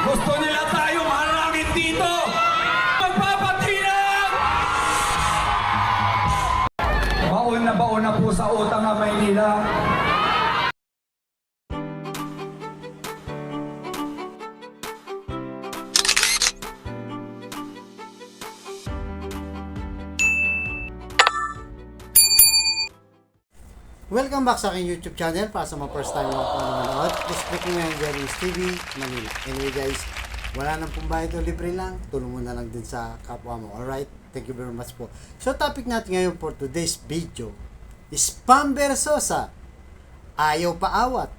Gusto nila tayo maharangin dito! Magpapatinag! Baon na baon na po sa utang ng Maynila. Welcome back sa aking YouTube channel para sa mga first time mo kung ano manood. Please click mo yung Jerry's TV, Manila. Anyway guys, wala nang pumbayad o libre lang. Tulong mo na lang din sa kapwa mo. Alright? Thank you very much po. So topic natin ngayon for today's video is Pamber Sosa. Ayaw paawat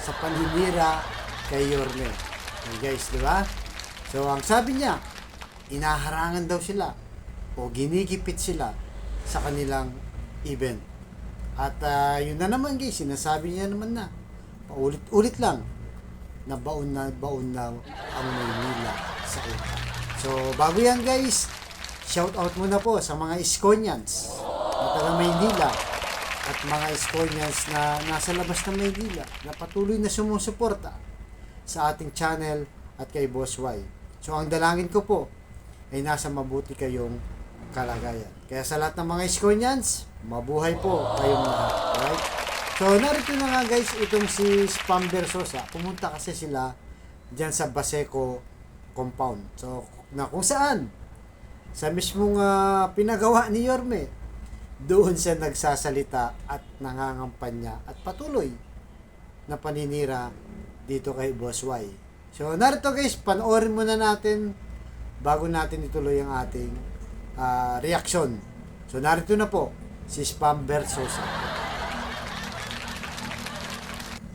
sa paninira kay Yorme. Okay guys, di ba? So ang sabi niya, inaharangan daw sila o ginikipit sila sa kanilang event. At ah, yun na naman guys, sinasabi niya naman na paulit-ulit lang na baon na baon na ang Maynila sa utang. So bago yan guys, shout out muna po sa mga Iskonians na taga Maynila at mga Iskonians na nasa labas ng Maynila na patuloy na sumusuporta sa ating channel at kay Boss Y. So ang dalangin ko po ay nasa mabuti kayong kalagayan. Kaya sa lahat ng mga Iskonians, mabuhay po kayong lahat. Alright? So narito na nga guys itong si Spamber Sosa. Pumunta kasi sila dyan sa Baseco compound. So na kung saan sa mismong ah, pinagawa ni Yorme doon siya nagsasalita at nangangampanya at patuloy na paninira dito kay Boss Y. So narito guys, panoorin muna natin bago natin ituloy ang ating ah, reaksyon. So narito na po si Spamber Sosa.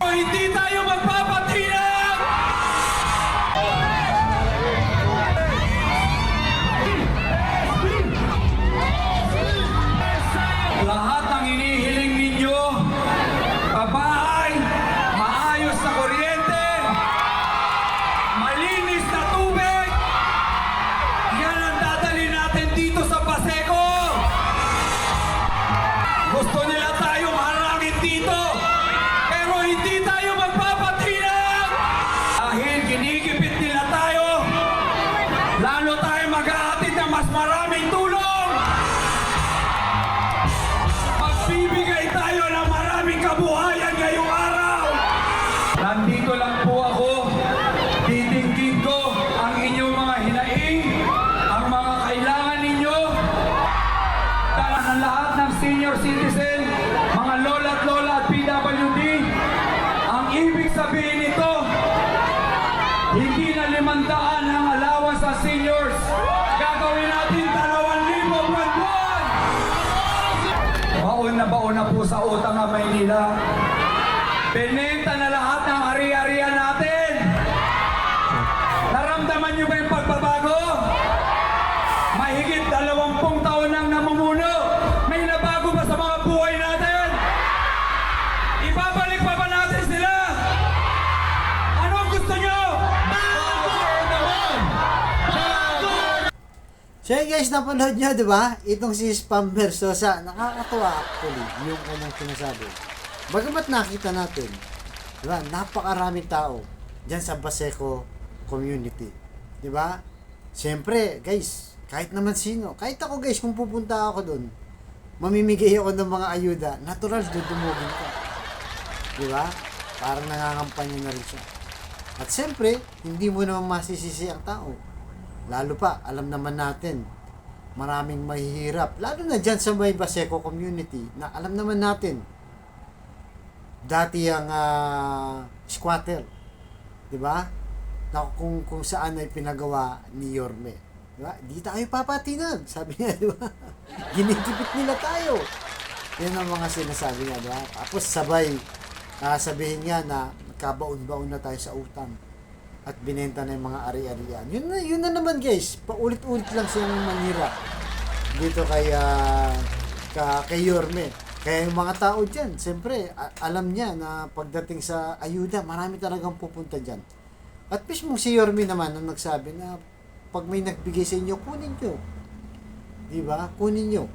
O hindi tayo magpapatinag! Pero hindi tayo magpapatinag! Dahil ginigipit nila tayo, lalo tayo mag-aatid ng mas maraming tulong! Magbibigay tayo ng maraming kabuhayan ngayong araw! Nandito lang po ako, titingin ko ang inyong mga hinaing, ang mga kailangan ninyo, Tara ng lahat ng senior citizen, mga lola at lola at Benenta na lahat ng ari-arian natin. Naramdaman niyo ba yung pagbabago? Mahigit dalawampung taon nang namumuno. May nabago ba sa mga buhay natin? Ibabalik pa ba natin sila? Anong gusto nyo? Bago naman! Bago! So yun guys, napanood nyo, di ba? Itong si Spamber Sosa, nakakatuwa actually yung kanyang sinasabi. Bagamat nakita natin, di ba, napakaraming tao dyan sa Baseco community. Di ba? Siyempre, guys, kahit naman sino, kahit ako guys, kung pupunta ako doon, mamimigay ako ng mga ayuda, natural dudumugin ka. Di ba? Parang nangangampanya na rin siya. At siyempre, hindi mo naman masisisi ang tao. Lalo pa, alam naman natin, maraming mahihirap. Lalo na dyan sa may Baseco community, na alam naman natin, dati ang ah, squatter. Di ba? Na kung, kung saan ay pinagawa ni Yorme. Di ba? Di tayo papatinag. Sabi niya, di ba? Ginikipit nila tayo. Yan ang mga sinasabi niya, di ba? Tapos sabay, ah, sabihin niya na kabaon-baon na tayo sa utang at binenta na yung mga ari-arian. Yun na, yun na naman guys, paulit-ulit lang siyang manira dito kay, ah, ka, kay Yorme. Kaya yung mga tao dyan, siyempre, alam niya na pagdating sa ayuda, marami talagang pupunta dyan. At mismo si Yorme naman ang nagsabi na pag may nagbigay sa inyo, kunin nyo. Di ba? Kunin nyo.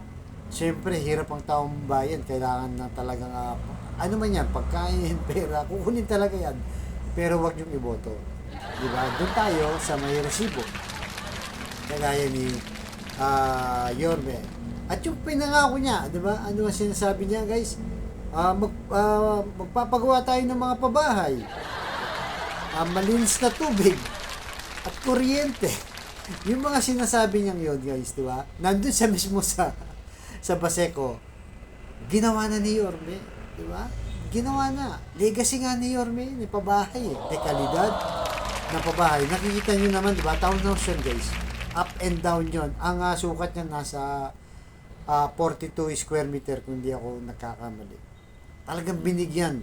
Siyempre, hirap ang taong bayan. Kailangan na talagang, ah, ano man yan, pagkain, pera, kukunin talaga yan. Pero wag niyong iboto. di ba? Doon tayo sa may resibo. Kagaya ni ah Yorme. At yung pinangako niya, di ba? Ano ang sinasabi niya, guys? Ah, mag, ah, magpapagawa tayo ng mga pabahay. Ah, malinis na tubig at kuryente. Yung mga sinasabi niyang yun, guys, di ba? Nandun siya mismo sa sa Baseco. Ginawa na ni Yorme, di ba? Ginawa na. Legacy nga ni Yorme, ni pabahay eh. De kalidad na pabahay. Nakikita niyo naman, di ba? Townhouse yun, guys. Up and down yun. Ang ah, sukat niya nasa ah, 42 square meter kung di ako nagkakamali. Talagang binigyan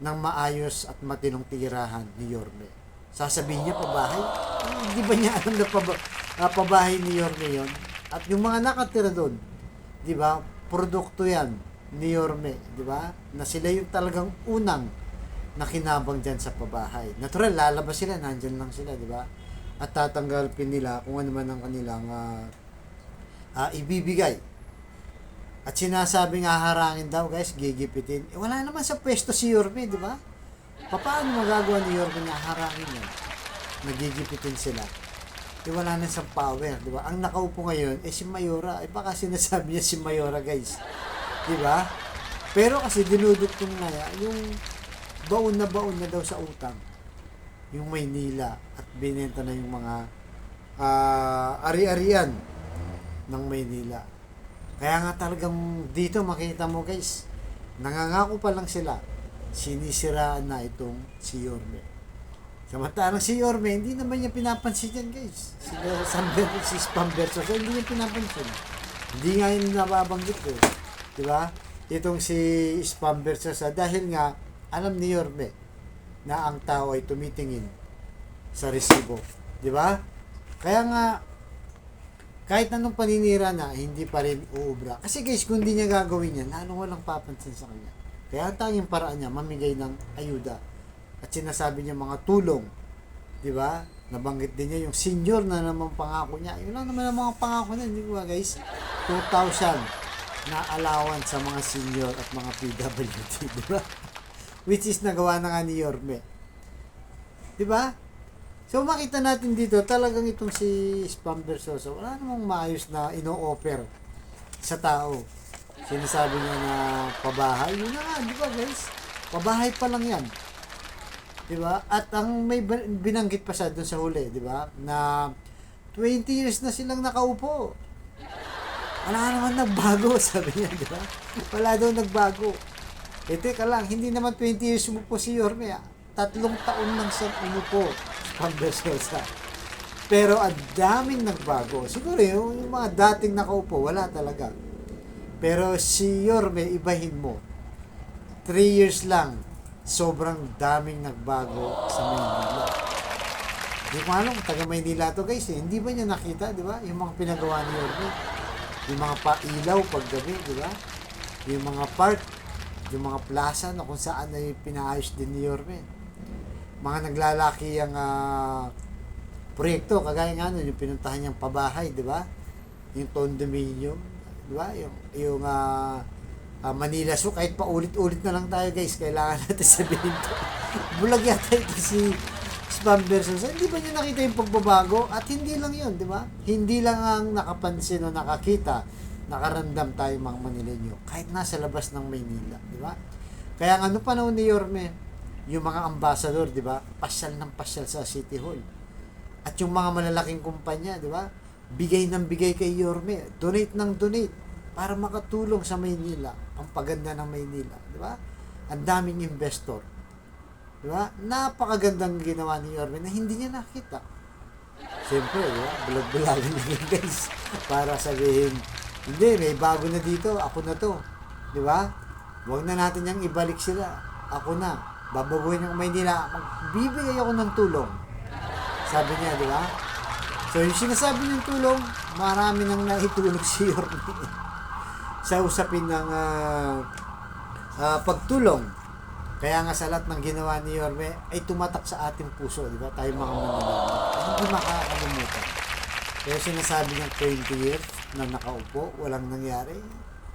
ng maayos at matinong tirahan ni Yorme. Sasabihin niya pabahay? Hindi ba niya alam na paba, ah, pabahay ni Yorme yon? At yung mga nakatira doon, di ba, produkto yan ni Yorme, di ba? Na sila yung talagang unang nakinabang dyan sa pabahay. Natural, lalabas sila, nandyan lang sila, di ba? At tatanggalpin nila kung ano man ang kanilang ah, ah, ibibigay. At sinasabing haharangin daw, guys, gigipitin. Eh, wala naman sa pwesto si Yorme, di ba? Pa- Paano magagawa ni Yorme na harangin yan? Nagigipitin sila. Eh, wala na sa power, di ba? Ang nakaupo ngayon, eh si Mayora. Eh, baka sinasabi niya si Mayora, guys. Di ba? Pero kasi dinudugtong na yan, yung baon na baon na daw sa utang. Yung Maynila at binenta na yung mga ah, ari-arian ng Maynila. Kaya nga talagang dito makita mo guys, nangangako pa lang sila, sinisiraan na itong si Yorme. Samantalang si Yorme, hindi naman niya pinapansin yan guys. Sila Samber, si Spam versus, hindi niya pinapansin. Hindi nga yun nababanggit eh. Di ba? Itong si Spam versus, dahil nga, alam ni Yorme na ang tao ay tumitingin sa resibo. Di ba? Kaya nga, kahit anong paninira na, hindi pa rin uubra. Kasi guys, kung hindi niya gagawin yan, lalong walang papansin sa kanya. Kaya ang tanging paraan niya, mamigay ng ayuda. At sinasabi niya mga tulong. Di ba? Nabanggit din niya yung senior na naman pangako niya. Yun lang naman ang mga pangako niya, di ba guys? 2,000 na allowance sa mga senior at mga PWD, di ba? Which is nagawa na nga ni Yorme. Di ba? So makita natin dito, talagang itong si Spam Versosa, wala namang maayos na ino-offer sa tao. Sinasabi niya na pabahay, yun na nga, di ba guys? Pabahay pa lang yan. Di ba? At ang may binanggit pa siya doon sa huli, di ba? Na 20 years na silang nakaupo. Wala naman nagbago, sabi niya, di ba? Wala daw nagbago. Eh, teka lang, hindi naman 20 years umupo si Yorme. ah. Tatlong taon lang siyang umupo from Besosa. Pero ang daming nagbago. Siguro yung, yung mga dating nakaupo, wala talaga. Pero si Yorme, ibahin mo. 3 years lang, sobrang daming nagbago sa Maynila. Di ko alam taga Maynila to guys eh. Hindi ba niya nakita, di ba? Yung mga pinagawa ni Yorme. Yung mga pailaw paggabi, di ba? Yung mga park, yung mga plaza na kung saan ay pinaayos din ni Yorme. Mga naglalaki ang ah, proyekto, kagaya nga nun, yung pinuntahan niyang pabahay, di ba? Yung condominium, di ba? Yung, yung ah, ah, Manila Zoo, kahit paulit-ulit na lang tayo guys, kailangan natin sabihin to. Bulag yata ito si Spam versus, hindi ba niya nakita yung pagbabago? At hindi lang yun, di ba? Hindi lang ang nakapansin o nakakita, nakaramdam tayo mga Manileño, kahit nasa labas ng Maynila, di ba? Kaya nga, ano panahon ni Yorme, yung mga ambassador, di ba? Pasyal ng pasyal sa City Hall. At yung mga malalaking kumpanya, di ba? Bigay ng bigay kay Yorme. Donate ng donate para makatulong sa Maynila. Ang paganda ng Maynila, di ba? Ang daming investor. Di ba? Napakagandang ginawa ni Yorme na hindi niya nakita. Siyempre, di ba? Bulag-bulagan yun, guys. Para sabihin, hindi, may bago na dito. Ako na to. Di ba? Huwag na natin yung ibalik sila. Ako na. Babaguhin ng Maynila. Magbibigay ako ng tulong. Sabi niya, di ba? So, yung sinasabi niyang tulong, marami nang naitulog si Yorme sa usapin ng ah, ah, pagtulong. Kaya nga sa lahat ng ginawa ni Yorme ay tumatak sa ating puso, di ba? Tayo mga mananalo. Hindi makakalimutan. Kaya sinasabi niyang 20 years na nakaupo, walang nangyari.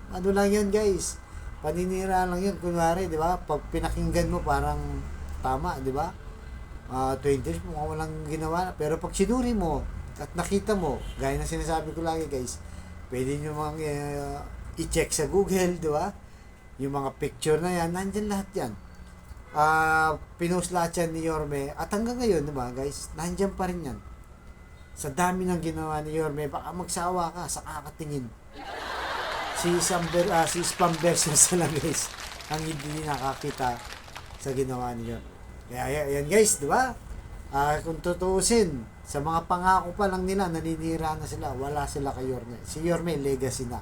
Ano lang yun, guys? Paninira lang yun. Kunwari, di ba? Pag pinakinggan mo, parang tama, di ba? ah 20 mukhang walang ginawa. Pero pag sinuri mo at nakita mo, gaya ng sinasabi ko lagi guys, pwede nyo mang eh, i-check sa Google, di ba? Yung mga picture na yan, nandyan lahat yan. Ah, pinost lahat yan ni Yorme. At hanggang ngayon, di ba guys, nandyan pa rin yan. Sa dami ng ginawa ni Yorme, baka magsawa ka sa kakatingin. Si Samber, ah, si Spam versus lang guys, ang hindi nakakita sa ginawa ni Yorme. Kaya ay- ayan guys, di ba? Ah, kung tutuusin, sa mga pangako pa lang nila, naninira na sila. Wala sila kay Yorme. Si Yorme, legacy na.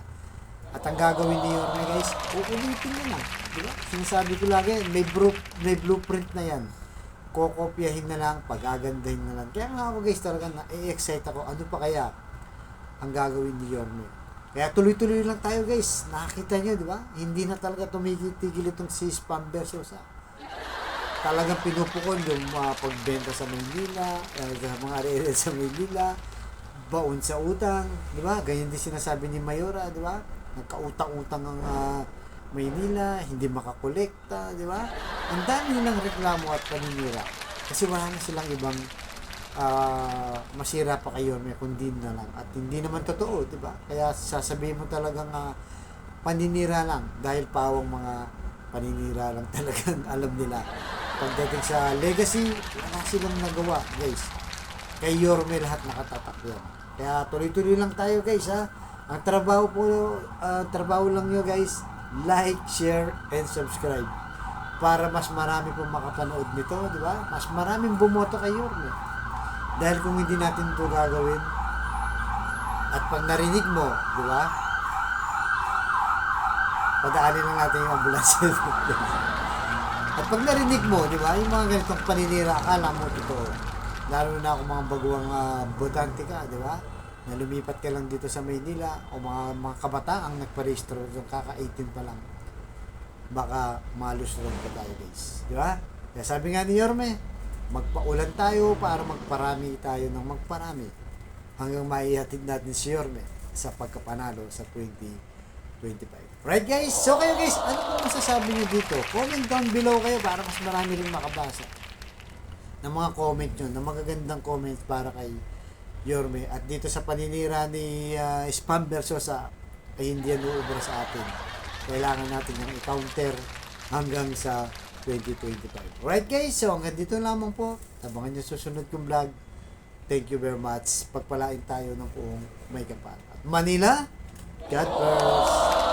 At ang gagawin ni Yorme guys, uulitin niya na. Di ba? Sinasabi ko lagi, may, bru- may blueprint na yan. Kokopyahin na lang, pagagandahin na lang. Kaya nga ako guys, talaga na-excite ako. Ano pa kaya ang gagawin ni Yorme? Kaya tuloy-tuloy lang tayo guys. Nakita niyo, di ba? Hindi na talaga tumigil-tigil itong si Spam versus ah talagang pinupukol yung mga pagbenta sa Maynila, eh, sa mga area sa Maynila, baon sa utang, di ba? Ganyan din sinasabi ni Mayora, di ba? Nagkautang-utang ang ah, Maynila, hindi makakolekta, di ba? Ang dami nilang reklamo at paninira. Kasi wala na silang ibang ah, masira pa kayo may kundi na lang. At hindi naman totoo, di ba? Kaya sasabihin mo talagang ah, paninira lang dahil pawang mga paninira lang talagang alam nila. Pagdating sa legacy, wala silang nagawa, guys. Kay Yorme lahat nakatatak yan. Kaya tuloy-tuloy lang tayo, guys, ha. Ang trabaho po, ah, trabaho lang nyo, guys, like, share, and subscribe. Para mas marami pong makapanood nito, di ba? Mas maraming bumoto kay Yorme. Dahil kung hindi natin ito gagawin, at pag narinig mo, di ba? Padaanin lang natin yung ambulansya. At pag narinig mo, di ba, yung mga ganitong paninira, akala mo totoo. Lalo na kung mga baguang uh, botante ka, di ba? Na lumipat ka lang dito sa Maynila o mga, mga kabataang nagparehistro yung kaka 18 pa lang. Baka malus rin pa tayo guys. Di ba? Kaya sabi nga ni Yorme, magpaulan tayo para magparami tayo ng magparami hanggang maihatid natin si Yorme sa pagkapanalo sa 2025. Right guys? So kayo guys, ano po masasabi niyo dito? Comment down below kayo para mas marami rin makabasa ng mga comment nyo, ng magagandang comments para kay Yorme. At dito sa paninira ni uh, Spam Versosa ay hindi yan uubra sa atin. Kailangan natin yung i-counter hanggang sa 2025. Right guys, so hanggang dito lamang po. Abangan nyo susunod kong vlog. Thank you very much. Pagpalain tayo ng buong may kapal. Manila, God bless.